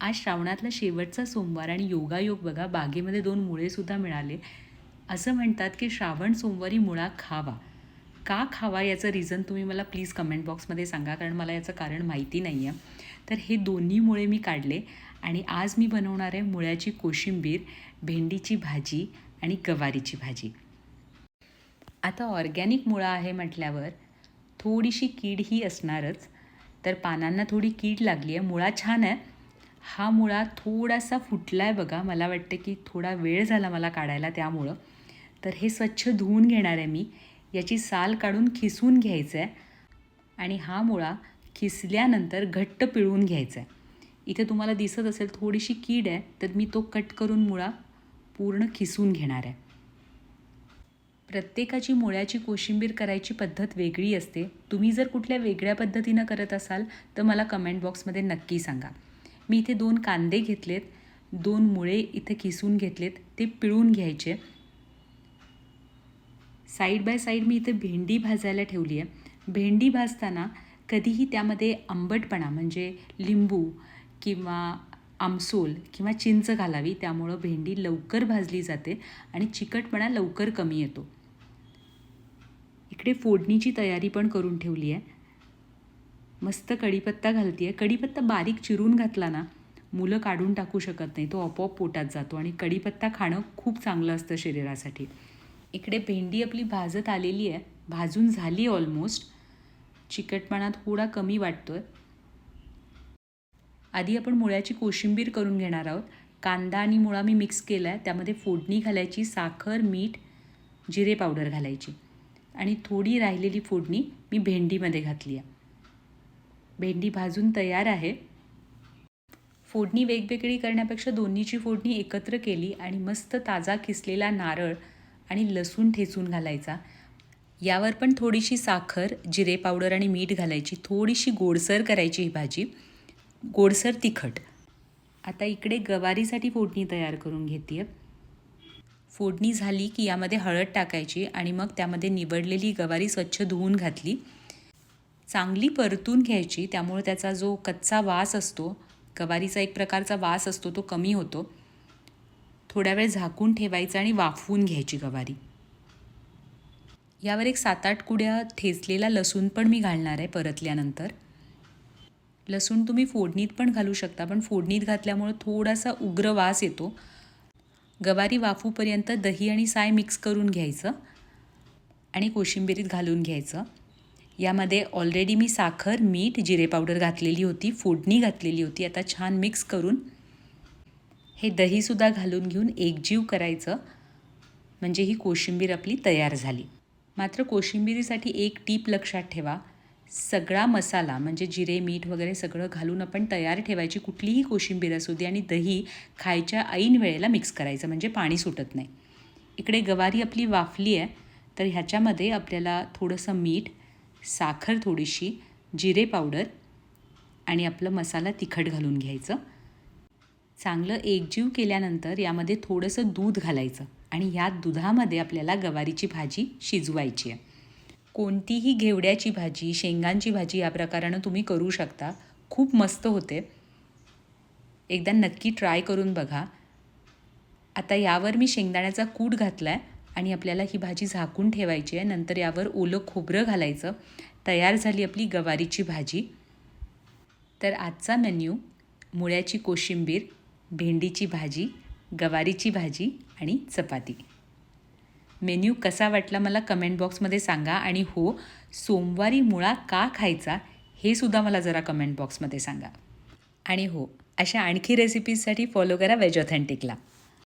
आज श्रावणातला शेवटचा सोमवार आणि योगायोग बघा बागेमध्ये दोन मुळेसुद्धा मिळाले. असं म्हणतात की श्रावण सोमवारी मुळा खावा. का खावा याचं रिझन तुम्ही मला प्लीज कमेंट बॉक्समध्ये सांगा कारण मला याचं कारण माहिती नाही आहे तर हे दोन्ही मुळे मी काढले आणि आज मी बनवणार आहे मुळ्याची कोशिंबीर भेंडीची भाजी आणि गवारीची भाजी. आता ऑर्गॅनिक मुळा आहे म्हटल्यावर थोडीशी कीड ही असणारच तर पानांना थोडी कीड लागली आहे मुळा छान आहे. हा मुळा थोडासा फुटला आहे बघा. मला वाटते की थोडा वेळ झाला मला काढायला त्यामुळं. तर हे स्वच्छ धुवून घेणार आहे मी. याची साल काढून खिसून घ्यायचं आहे आणि हा मुळा खिसल्यानंतर घट्ट पिळून घ्यायचा आहे इथे तुम्हाला दिसत असेल थोडीशी कीड आहे तर मी तो कट करून मुळा पूर्ण खिसून घेणार आहे. प्रत्येकाची मुळ्याची कोशिंबीर करायची पद्धत वेगळी असते. तुम्ही जर कुठल्या वेगळ्या पद्धतीनं करत असाल तर मला कमेंट बॉक्समध्ये नक्की सांगा. मी इथे दोन कांदे घेतलेत दोन मुळे इथे किसून घेतलेत ते पिळून घ्यायचे. साईड बाय साईड मी इथे भेंडी भाजायला ठेवली आहे. भेंडी भाजताना कधीही त्यामध्ये आंबटपणा म्हणजे लिंबू किंवा आमसोल किंवा चिंच घालावी त्यामुळं भेंडी लवकर भाजली जाते आणि चिकटपणा लवकर कमी येतो. इकडे फोडणीची तयारी पण करून ठेवली आहे. मस्त कढीपत्ता घालते आहे कढीपत्ता बारीक चिरून घातला ना मुलं काढून टाकू शकत नाही. तो आपोआप पोटात जातो आणि कढीपत्ता खाणं खूप चांगलं असतं शरीरासाठी. इकडे भेंडी आपली भाजत आलेली आहे. भाजून झाली ऑलमोस्ट चिकटपणा थोडा कमी वाटतो आहे आधी आपण मुळ्याची कोशिंबीर करून घेणार आहोत. कांदा आणि मुळा मी मिक्स केला आहे त्यामध्ये फोडणी घालायची साखर मीठ जिरे पावडर घालायची. आणि थोडी राहिलेली फोडणी मी भेंडीमध्ये घातली आहे भेंडी भाजून तयार आहे. फोडणी वेगवेगळी करण्यापेक्षा दोन्हीची फोडणी एकत्र केली आणि मस्त ताजा किसलेला नारळ आणि लसूण ठेचून घालायचा. यावर पण थोडीशी साखर जिरे पावडर आणि मीठ घालायची. थोडीशी गोडसर करायची ही भाजी. गोडसर तिखट. आता इकडे गवारीसाठी फोडणी तयार करून घेते फोडणी झाली की यामध्ये हळद टाकायची आणि मग त्यामध्ये निवडलेली गवारी स्वच्छ धुवून घातली. चांगली परतून घ्यायची त्यामुळे त्याचा जो कच्चा वास असतो गवारीचा एक प्रकारचा वास असतो तो कमी होतो. थोड्या वेळ झाकून ठेवायचा आणि वाफवून घ्यायची गवारी. यावर एक सात आठ कुड्या ठेचलेला लसूण पण मी घालणार आहे परतल्यानंतर. लसूण तुम्ही फोडणीत पण घालू शकता पण फोडणीत घातल्यामुळं थोडासा उग्र वास येतो. गवारी वाफूपर्यंत दही आणि साय मिक्स करून घ्यायचं आणि कोशिंबिरीत घालून घ्यायचं. यामध्ये ऑलरेडी मी साखर मीठ जिरे पावडर घातलेली होती फोडणी घातलेली होती. आता छान मिक्स करून हे दहीसुद्धा घालून घेऊन एकजीव करायचं. म्हणजे ही कोशिंबीर आपली तयार झाली. मात्र कोशिंबिरीसाठी एक टीप लक्षात ठेवा. सगळा मसाला म्हणजे जिरे मीठ वगैरे सगळं घालून आपण तयार ठेवायची कुठलीही कोशिंबीर असू दे आणि दही खायच्या ऐन वेळेला मिक्स करायचं म्हणजे पाणी सुटत नाही. इकडे गवारी आपली वाफली आहे तर ह्याच्यामध्ये आपल्याला थोडंसं मीठ साखर थोडीशी जिरे पावडर आणि आपलं मसाला तिखट घालून घ्यायचं. चांगलं एकजीव केल्यानंतर यामध्ये थोडंसं दूध घालायचं आणि या दुधामध्ये आपल्याला गवारीची भाजी शिजवायची आहे. कोणतीही घेवड्याची भाजी शेंगांची भाजी या प्रकारानं तुम्ही करू शकता. खूप मस्त होते. एकदा नक्की ट्राय करून बघा. आता यावर मी शेंगदाण्याचा कूट घातला आहे आणि आपल्याला ही भाजी झाकून ठेवायची आहे. नंतर यावर ओलं खोबरं घालायचं. तयार झाली आपली गवारीची भाजी. तर आजचा मेन्यू मुळ्याची कोशिंबीर भेंडीची भाजी गवारीची भाजी आणि चपाती. मेन्यू कसा वाटला मला कमेंट बॉक्समध्ये सांगा आणि हो सोमवारी मुळा का खायचा हे सुद्धा मला जरा कमेंट बॉक्समध्ये सांगा. आणि हो अशा आणखी रेसिपीजसाठी फॉलो करा वेज ऑथेंटिकला